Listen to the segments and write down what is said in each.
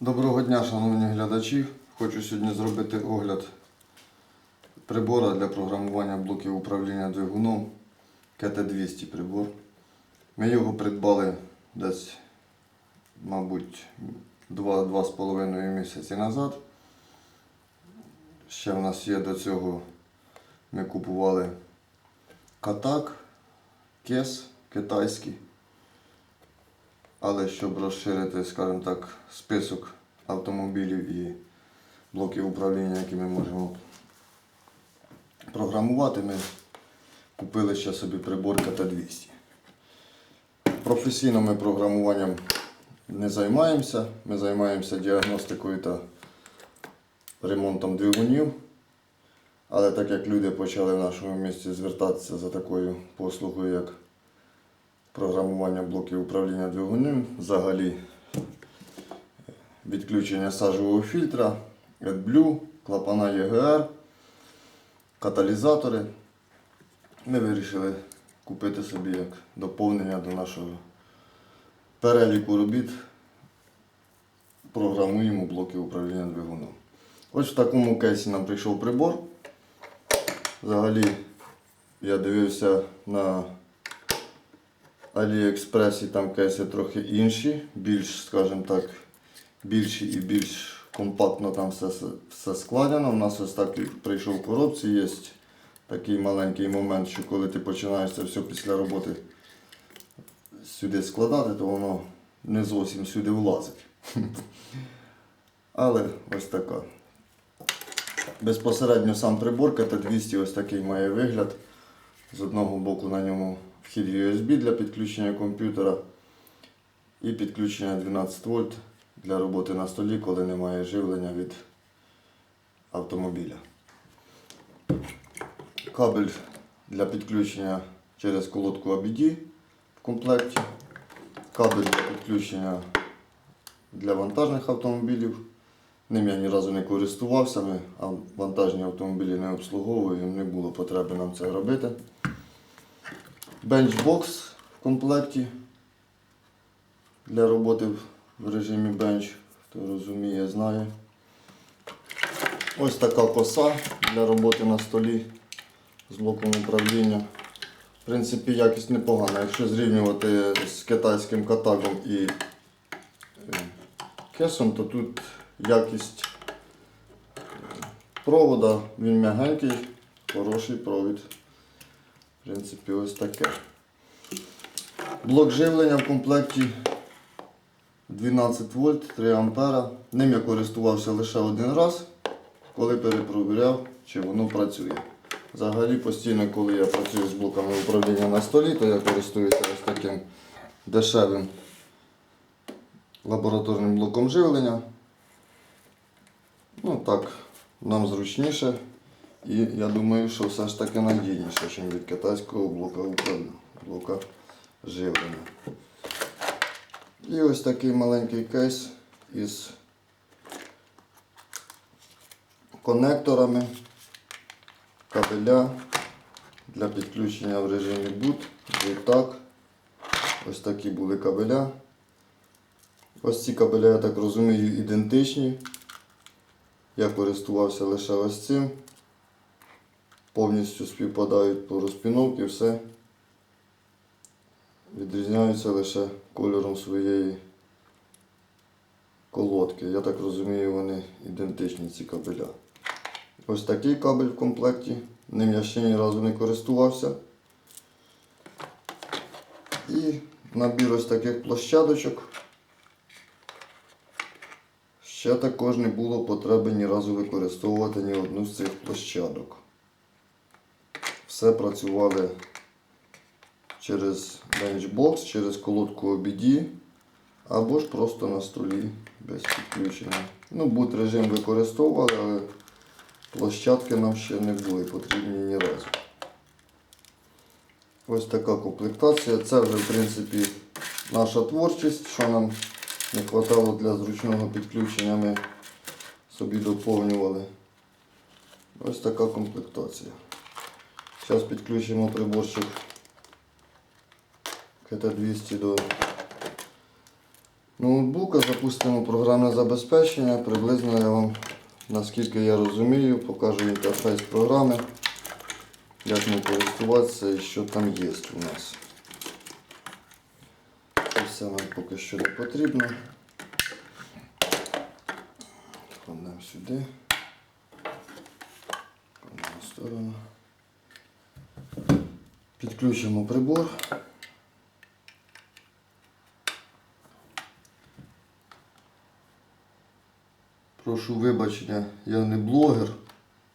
Доброго дня, шановні глядачі. Хочу сьогодні зробити огляд прибора для програмування блоків управління двигуном КТ-200 прибор. Ми його придбали десь, мабуть, 2-2,5 місяці назад. Ще в нас є до цього, ми купували катак, кес китайський. Але щоб розширити, скажімо так, список автомобілів і блоків управління, які ми можемо програмувати, ми купили ще собі прибор КТ-200. Професійно ми програмуванням не займаємося. Ми займаємося діагностикою та ремонтом двигунів. Але так як люди почали в нашому місті звертатися за такою послугою, як програмування блоків управління двигунем, взагалі відключення сажового фільтра, AdBlue, клапана EGR, каталізатори. Ми вирішили купити собі як доповнення до нашого переліку робіт. Програмуємо блоки управління двигуном. Ось в такому кейсі нам прийшов прибор. Взагалі я дивився на Аліекспресі там кейси трохи інші, більш, скажімо так, більші і більш компактно там все, все складено. У нас ось так і прийшов в коробці. Є такий маленький момент, що коли ти починаєш це все після роботи сюди складати, то воно не зовсім сюди влазить. Але ось така. Безпосередньо сам прибор КТ-200 ось такий має вигляд. З одного боку на ньому вхід USB для підключення комп'ютера і підключення 12 вольт для роботи на столі, коли немає живлення від автомобіля. Кабель для підключення через колодку ABD в комплекті. Кабель для підключення для вантажних автомобілів. Ним я ні разу не користувався, а вантажні автомобілі не обслуговуємо, не було потреби нам це робити. Бенчбокс в комплекті для роботи в режимі бенч, хто розуміє, знає. Ось така коса для роботи на столі з блоком управління. В принципі, якість непогана. Якщо зрівнювати з китайським катагом і е, кесом, то тут якість е, провода, він м'ягенький, хороший провід. В принципі, ось таке. Блок живлення в комплекті 12 вольт, 3 ампера. Ним я користувався лише один раз, коли перепровіряв, чи воно працює. Взагалі постійно, коли я працюю з блоками управління на столі, то я користуюся ось таким дешевим лабораторним блоком живлення. Ну так, нам зручніше. І я думаю, що все ж таки надійніше, ніж від китайського блока блока живлення. І ось такий маленький кейс із конекторами, кабеля для підключення в режимі boot, відтак. Ось такі були кабеля. Ось ці кабеля, я так розумію, ідентичні. Я користувався лише ось цим. Повністю співпадають по розпіновці, все. Відрізняються лише кольором своєї колодки. Я так розумію, вони ідентичні ці кабеля. Ось такий кабель в комплекті. Ним я ще ні разу не користувався. І набір ось таких площадочок. Ще також не було потреби ні разу використовувати ні одну з цих площадок. Все працювали через бенчбокс, через колодку OBD або ж просто на столі без підключення. Ну, бут режим використовували, але площадки нам ще не були потрібні ні разу. Ось така комплектація. Це вже в принципі наша творчість, що нам не вистачало для зручного підключення, ми собі доповнювали. Ось така комплектація. Зараз підключимо приборчик КТ-200 до ноутбука, запустимо програмне забезпечення. Приблизно я вам, наскільки я розумію, покажу інтерфейс програми, як ним користуватися і що там є у нас. Це все нам поки що не потрібно. Кладемо сюди. В сторону. Підключимо прибор. Прошу вибачення, я не блогер,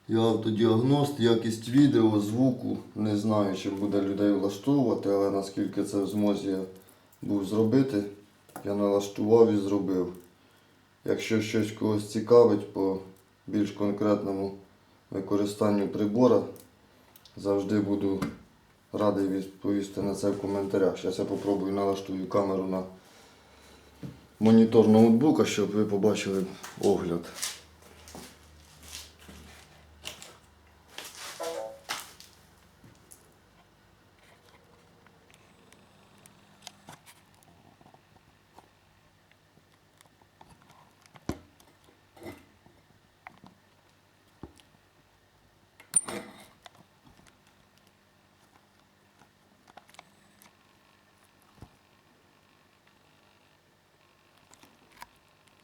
я автодіагност, якість відео, звуку. Не знаю, чи буде людей влаштовувати, але наскільки це в змозі я був зробити, я налаштував і зробив. Якщо щось когось цікавить по більш конкретному використанню прибора, завжди буду радий відповісти на це в коментарях. Зараз я попробую налаштую камеру на монітор ноутбука, щоб ви побачили огляд.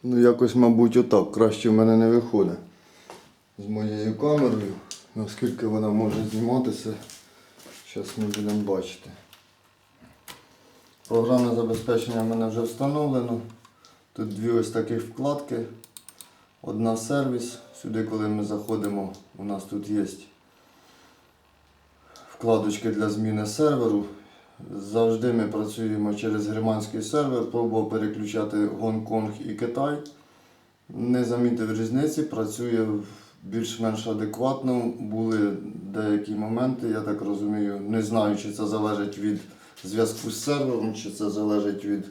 Ну, якось, мабуть, отак. Краще в мене не виходить з моєю камерою. Наскільки вона може зніматися, зараз ми будемо бачити. Програмне забезпечення в мене вже встановлено. Тут дві ось таких вкладки. Одна сервіс. Сюди, коли ми заходимо, у нас тут є вкладочки для зміни серверу. Завжди ми працюємо через германський сервер, пробував переключати Гонконг і Китай. Не замітив різниці, працює більш-менш адекватно. Були деякі моменти, я так розумію, не знаю, чи це залежить від зв'язку з сервером, чи це залежить від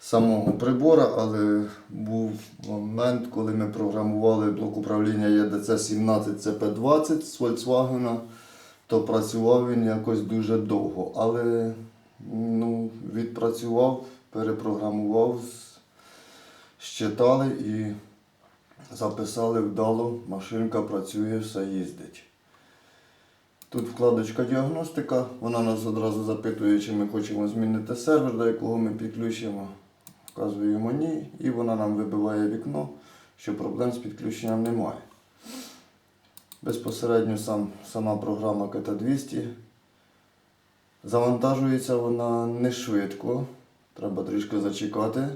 самого прибора, але був момент, коли ми програмували блок управління EDC 17 CP20 з Volkswagen то працював він якось дуже довго. Але ну, відпрацював, перепрограмував, щитали і записали вдало, машинка працює, все їздить. Тут вкладочка діагностика, вона нас одразу запитує, чи ми хочемо змінити сервер, до якого ми підключимо. Вказуємо ні, і вона нам вибиває вікно, що проблем з підключенням немає. Безпосередньо сам, сама програма КТ200. Завантажується вона не швидко, треба трішки зачекати.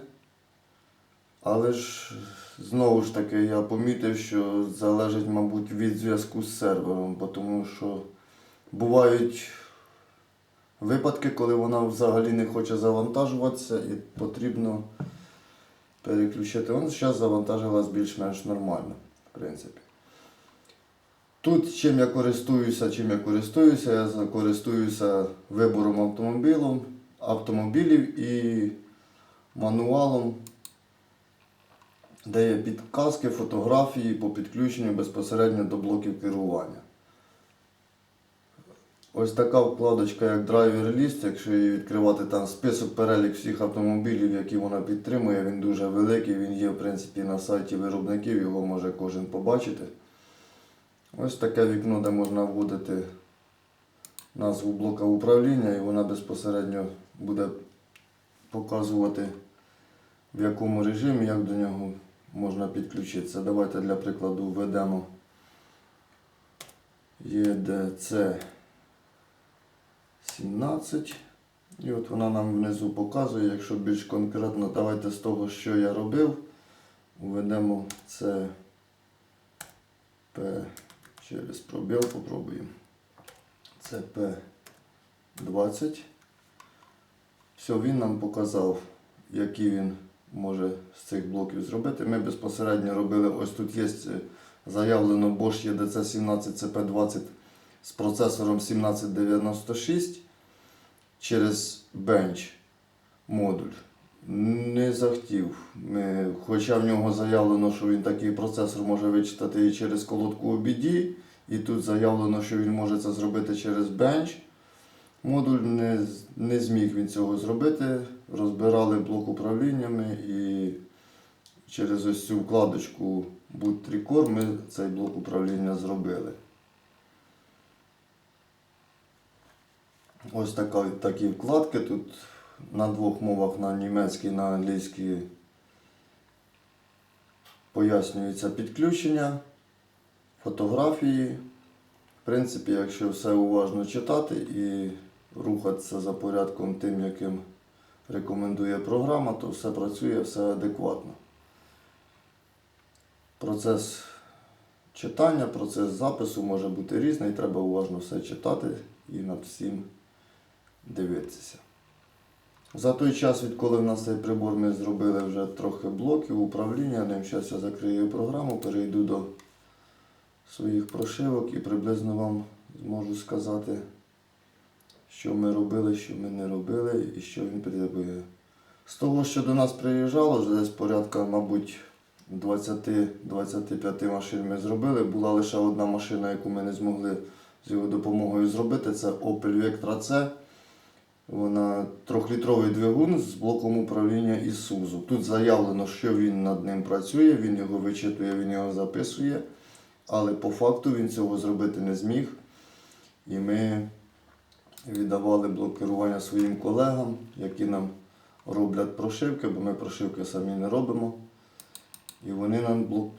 Але ж знову ж таки я помітив, що залежить, мабуть, від зв'язку з сервером, тому що бувають випадки, коли вона взагалі не хоче завантажуватися і потрібно переключити. Вона зараз завантажилась більш-менш нормально, в принципі. Тут чим я користуюся, чим я користуюся, я користуюся вибором автомобілів, автомобілів і мануалом, де є підказки, фотографії по підключенню безпосередньо до блоків керування. Ось така вкладочка, як Driver List, якщо її відкривати, там список перелік всіх автомобілів, які вона підтримує, він дуже великий, він є в принципі на сайті виробників, його може кожен побачити. Ось таке вікно, де можна вводити назву блока управління і вона безпосередньо буде показувати в якому режимі, як до нього можна підключитися. Давайте для прикладу введемо EDC 17. І от вона нам внизу показує, якщо більш конкретно, давайте з того, що я робив, введемо це через пробіл попробуємо. Це P20. Все, він нам показав, які він може з цих блоків зробити. Ми безпосередньо робили, ось тут є е, заявлено Bosch EDC 17 CP20 з процесором 1796 через Bench модуль. Не захотів. Хоча в нього заявлено, що він такий процесор може вичитати і через колодку OBD, і тут заявлено, що він може це зробити через Bench. Модуль не, не зміг він цього зробити. Розбирали блок управліннями і через ось цю вкладочку Boot Record ми цей блок управління зробили. Ось така, такі вкладки. Тут на двох мовах, на німецькій на англійській пояснюється підключення, фотографії. В принципі, якщо все уважно читати і рухатися за порядком тим, яким рекомендує програма, то все працює, все адекватно. Процес читання, процес запису може бути різний, треба уважно все читати і над всім дивитися. За той час, відколи в нас цей прибор, ми зробили вже трохи блоків управління. Ним зараз я закрию програму, перейду до своїх прошивок і приблизно вам зможу сказати, що ми робили, що ми не робили і що він потребує. З того, що до нас приїжджало, вже десь порядка, мабуть, 20-25 машин ми зробили. Була лише одна машина, яку ми не змогли з його допомогою зробити. Це Opel Vectra C. Вона трьохлітровий двигун з блоком управління Isuzu. Тут заявлено, що він над ним працює, він його вичитує, він його записує. Але по факту він цього зробити не зміг. І ми віддавали блок керування своїм колегам, які нам роблять прошивки, бо ми прошивки самі не робимо. І вони нам блок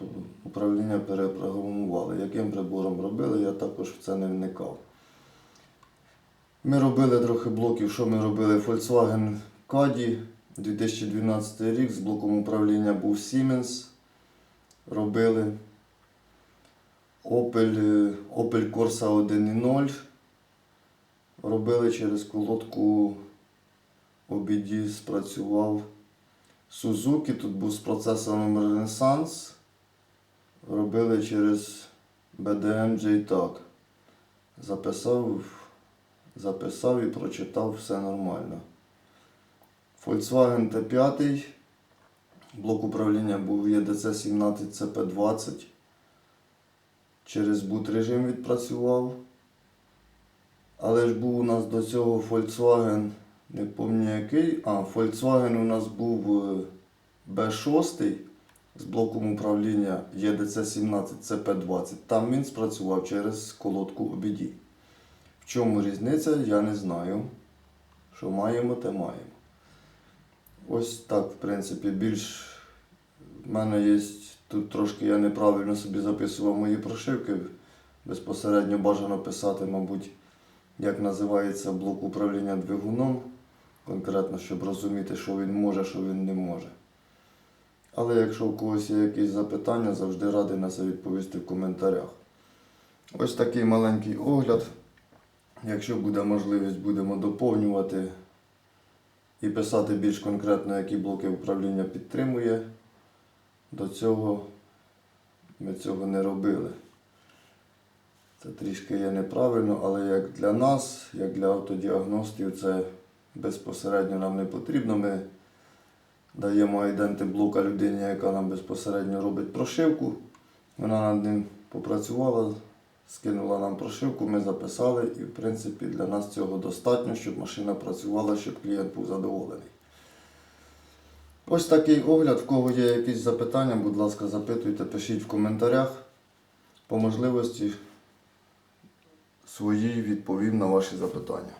управління перепрограмували. Яким прибором робили, я також в це не вникав. Ми робили трохи блоків, що ми робили? Volkswagen Caddy 2012 рік з блоком управління був Siemens. Робили. Opel, е, Opel Corsa 1.0. Робили через колодку OBD спрацював. Suzuki тут був з процесором Renaissance. Робили через BDM JTAG. Записав, записав і прочитав все нормально. Volkswagen T5. Блок управління був EDC 17 CP20. Через boot режим відпрацював. Але ж був у нас до цього Volkswagen, не пам'ятаю який. А, Volkswagen у нас був е, B6 з блоком управління EDC 17 CP20. Там він спрацював через колодку OBD. В чому різниця, я не знаю. Що маємо, те маємо. Ось так, в принципі, більш в мене є тут трошки я неправильно собі записував мої прошивки. Безпосередньо бажано писати, мабуть, як називається блок управління двигуном, конкретно, щоб розуміти, що він може, що він не може. Але якщо у когось є якісь запитання, завжди радий на це відповісти в коментарях. Ось такий маленький огляд. Якщо буде можливість, будемо доповнювати і писати більш конкретно, які блоки управління підтримує. До цього ми цього не робили. Це трішки є неправильно, але як для нас, як для автодіагностів, це безпосередньо нам не потрібно. Ми даємо айденти блока людині, яка нам безпосередньо робить прошивку. Вона над ним попрацювала, скинула нам прошивку, ми записали, і в принципі для нас цього достатньо, щоб машина працювала, щоб клієнт був задоволений. Ось такий огляд. В кого є якісь запитання, будь ласка, запитуйте, пишіть в коментарях. По можливості свої відповім на ваші запитання.